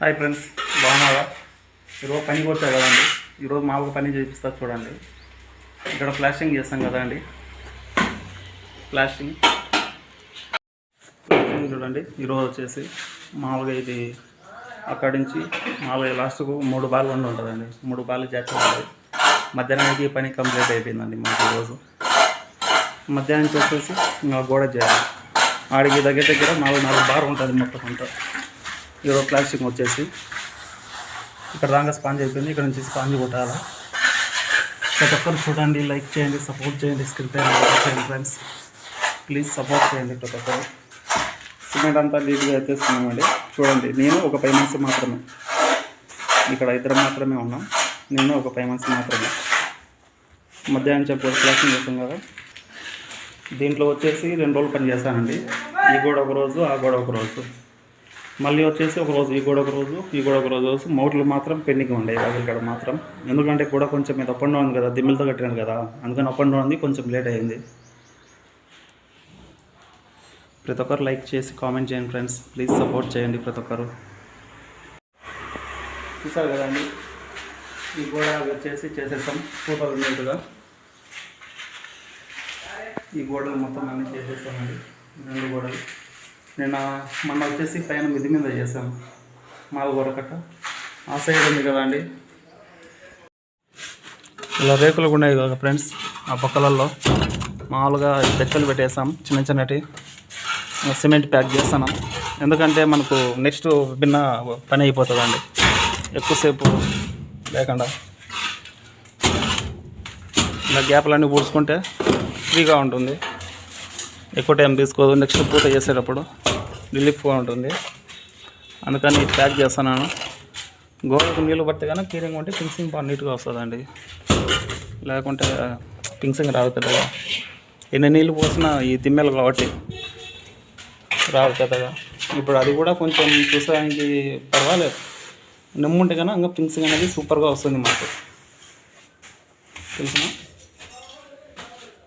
Hi friends బాగున్నారా? ఈరోజు పని కొట్టా కదండి. ఈరోజు మామూలుగా పని చేపిస్తారు చూడండి. ఇక్కడ ఫ్లాషింగ్ చేస్తాం కదండి ప్లాస్టింగ్ ఫ్లాషింగ్ చూడండి. ఈరోజు వచ్చేసి మామూలుగా ఇది అక్కడి నుంచి మామూలుగా లాస్ట్కు మూడు బాల్ వండి ఉంటుందండి. మూడు బాల్ చేస్తుంది మధ్యాహ్నానికి ఈ పని కంప్లీట్ అయిపోయిందండి మాకు ఈరోజు. మధ్యాహ్నం వచ్చేసి ఇంకా గోడ చేయాలి ఆడికి దగ్గర దగ్గర నాలుగు నాలుగు బార్ ఉంటుంది మొత్తం అంతా. ఈరోజు ప్లాస్టిక్ వచ్చేసి. ఇక్కడ రాగా స్పాంజ్ అయిపోయింది ఇక్కడ నుంచి స్పాంజ్ కొట్టాలి? ప్రతి ఒక్కరు చూడండి లైక్ చేయండి సపోర్ట్ చేయండి స్క్రిప్ట్ చేయండి ఫ్రెండ్స్ ప్లీజ్ సపోర్ట్ చేయండి ప్రతి ఒక్కరు. సిమెంట్ అంతా నీట్గా ఎత్తేస్తున్నామండి. చూడండి నేను ఒక ఫైవ్ మంత్స్ మాత్రమే. ఇక్కడ ఇద్దరు మాత్రమే ఉన్నాం. నేను ఒక ఫైవ్ మంత్స్ మాత్రమే. మధ్యాహ్నం చెప్పి ప్లాస్టింగ్ చేస్తాం కదా. దీంట్లో వచ్చేసి రెండు రోజులు పని చేస్తానండి. ఈ గోడ ఒక రోజు ఆ గోడ ఒక రోజు. మళ్ళీ వచ్చేసి ఒక రోజు ఈ గోడ ఒక రోజు ఈ గోడ ఒక రోజు మౌట్లు మాత్రం పెండింగ్ ఉండేవి వాకిలి కాడ మాత్రం. ఎందుకంటే కూడా కొంచెం మీద అప్ అండ్ డౌన్ కదా దిమ్మిలతో కట్టినాను కదా అందుకని అప్ అండ్ డౌన్ ఉంది కొంచెం లేట్ అయింది. ప్రతి ఒక్కరు లైక్ చేసి కామెంట్ చేయండి ఫ్రెండ్స్ ప్లీజ్ సపోర్ట్ చేయండి ప్రతి ఒక్కరు. చూసారు కదండి ఈ గోడ వచ్చేసి చేసేస్తాం ఫోటోలు ఉన్నట్టుగా ఈ గోడలు మొత్తం అన్నీ చేసేస్తామండి రెండు గోడలు. నిన్న మొన్న వచ్చేసి పైన మిది మీద చేశాను మాల గోడకట్ట ఆ సైడ్ ఉంది కదా అండి ఇలా రేకులు ఉన్నాయి కదా ఫ్రెండ్స్ ఆ పక్కలలో మామూలుగా బెచ్చలు పెట్టేసాం చిన్న చిన్నటి. సిమెంట్ ప్యాక్ చేస్తాను. ఎందుకంటే మనకు నెక్స్ట్ భిన్న పని అయిపోతుందండి. ఎక్కువసేపు లేకుండా. ఇలా గ్యాప్లన్నీ పూడ్చుకుంటే ఫ్రీగా ఉంటుంది. ఎక్కువ టైం తీసుకోదు. నెక్స్ట్ పూట చేసేటప్పుడు రిలీఫ్గా ఉంటుంది. అందుకని ప్యాక్ చేస్తున్నాను. గోడకు నీళ్ళు పడితే కానీ క్లీనింగ్ ఉంటే పింక్సింగ్ బాగా నీట్గా వస్తుందండి. లేకుంటే పింక్సింగ్ రాదు పెద్దగా. ఎన్ని నీళ్ళు పోసినా ఈ తిమ్మెలు కాబట్టి రాదు పెద్దగా. ఇప్పుడు అది కూడా కొంచెం చూసడానికి పర్వాలేదు. నిమ్ముంటే కన్నా ఇంకా పింక్సింగ్ అనేది సూపర్గా వస్తుంది మాకు. తెలిసిన?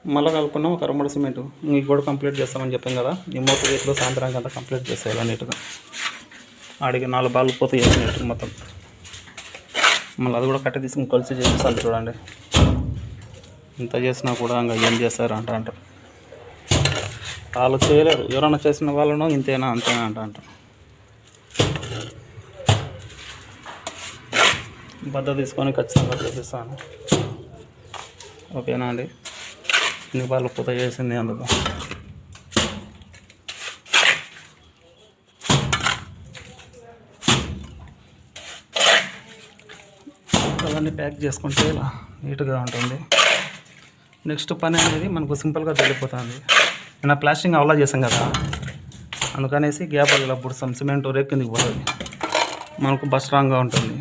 మళ్ళీ కలుపుకున్నాం ఒక రెండు సిమెంట్. ఇంక కూడా కంప్లీట్ చేస్తామని చెప్పాం కదా. ఈ మూత రేట్లో సాయంత్రానికి అంతా కంప్లీట్ చేసేయాలి నీట్గా. ఆడికి నాలుగు బాల్ పోతే నీట్గా మొత్తం. మళ్ళీ అది కూడా కట్టి తీసుకుని కలిసి చేసేసాలి చూడండి. ఇంత చేసినా కూడా ఇంకా ఏం చేస్తారు అంట అంటారు. వాళ్ళు చేయలేరు. ఎవరైనా చేసిన వాళ్ళను ఇంతేనా అంతేనా అంట అంటారు. బద్ద తీసుకొని ఖచ్చితంగా చేసేస్తాను. ఓకేనా అండి? ఇన్ని వాళ్ళు పూత చేసింది అందుకు అవన్నీ ప్యాక్ చేసుకుంటే ఇలా నీట్గా ఉంటుంది. నెక్స్ట్ పని అనేది మనకు సింపుల్గా తెలిసిపోతుంది నేను ప్లాస్టింగ్ అవలా చేసాం కదా. అందుకనేసి గ్యాప్ ఇలా పుడుస్తాం సిమెంట్ రేపు కిందకి పోతుంది. మనకు బస్ స్ట్రాంగ్గా ఉంటుంది.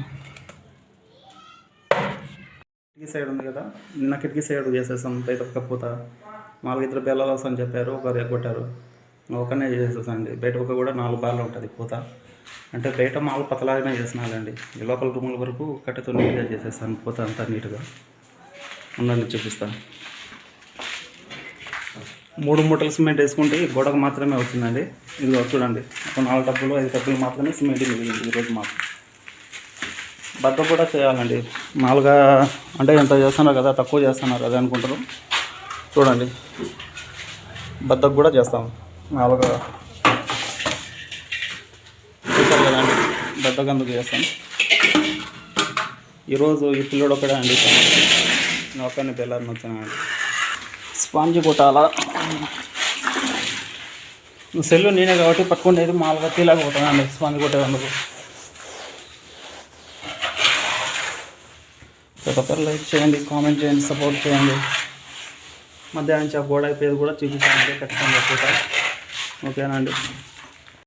కిటికీ సైడ్ ఉంది కదా? నిన్న కిటికీ సైడ్ చేసేసాం బయట ఒక్కపోత నాలుగు ఇద్దరు బెల్లలు వస్తామని చెప్పారు ఒక ఎగ్గొట్టారు ఒకనే చేసేసాండి బయట ఒక కూడా నాలుగు బార్లు ఉంటుంది పూత. అంటే బయట మామూలు పతలాగానే చేసినాలండి ఈ లోపల రూముల వరకు కట్టెతో నీట్గా చేసేస్తాను పూత అంతా నీట్గా. ఉండండి చూపిస్తాను మూడు మూటలు సిమెంట్ వేసుకుంటే గోడకు మాత్రమే వచ్చిందండి. ఇది చూడండి. ఒక నాలుగు డబ్బులు ఐదు డబ్బులు మాత్రమే సిమెంట్ మిగిలింది ఈరోజు మాత్రం. బద్ద కూడా చేయాలండి. మామూలుగా అంటే ఎంత చేస్తున్నారు కదా తక్కువ చేస్తున్నారు కదా అనుకుంటారు. చూడండి. బద్దకు కూడా చేస్తాం. మామూలుగా చూసారు కదండి బద్దకు అందుకు చేస్తాం? ఈరోజు ఈ పిల్లడు ఒకడే అండి. నేను ఒక్కడిని పిల్లర్ని వచ్చానండి స్పాంజ్ కొట్టాల? సెల్లు నేనే కాబట్టి పట్టుకునేది మామూలుగా తీలేకపోతానండి స్పాంజ్ కొట్టేందుకు ప్రతి ఒక్కరు లైక్ చేయండి కామెంట్ చేయండి సపోర్ట్ చేయండి. మధ్యాహ్నం నుంచి ఆ గోడ అయిపోయేది కూడా చూపించాలంటే ఖచ్చితంగా ఓకేనా అండి?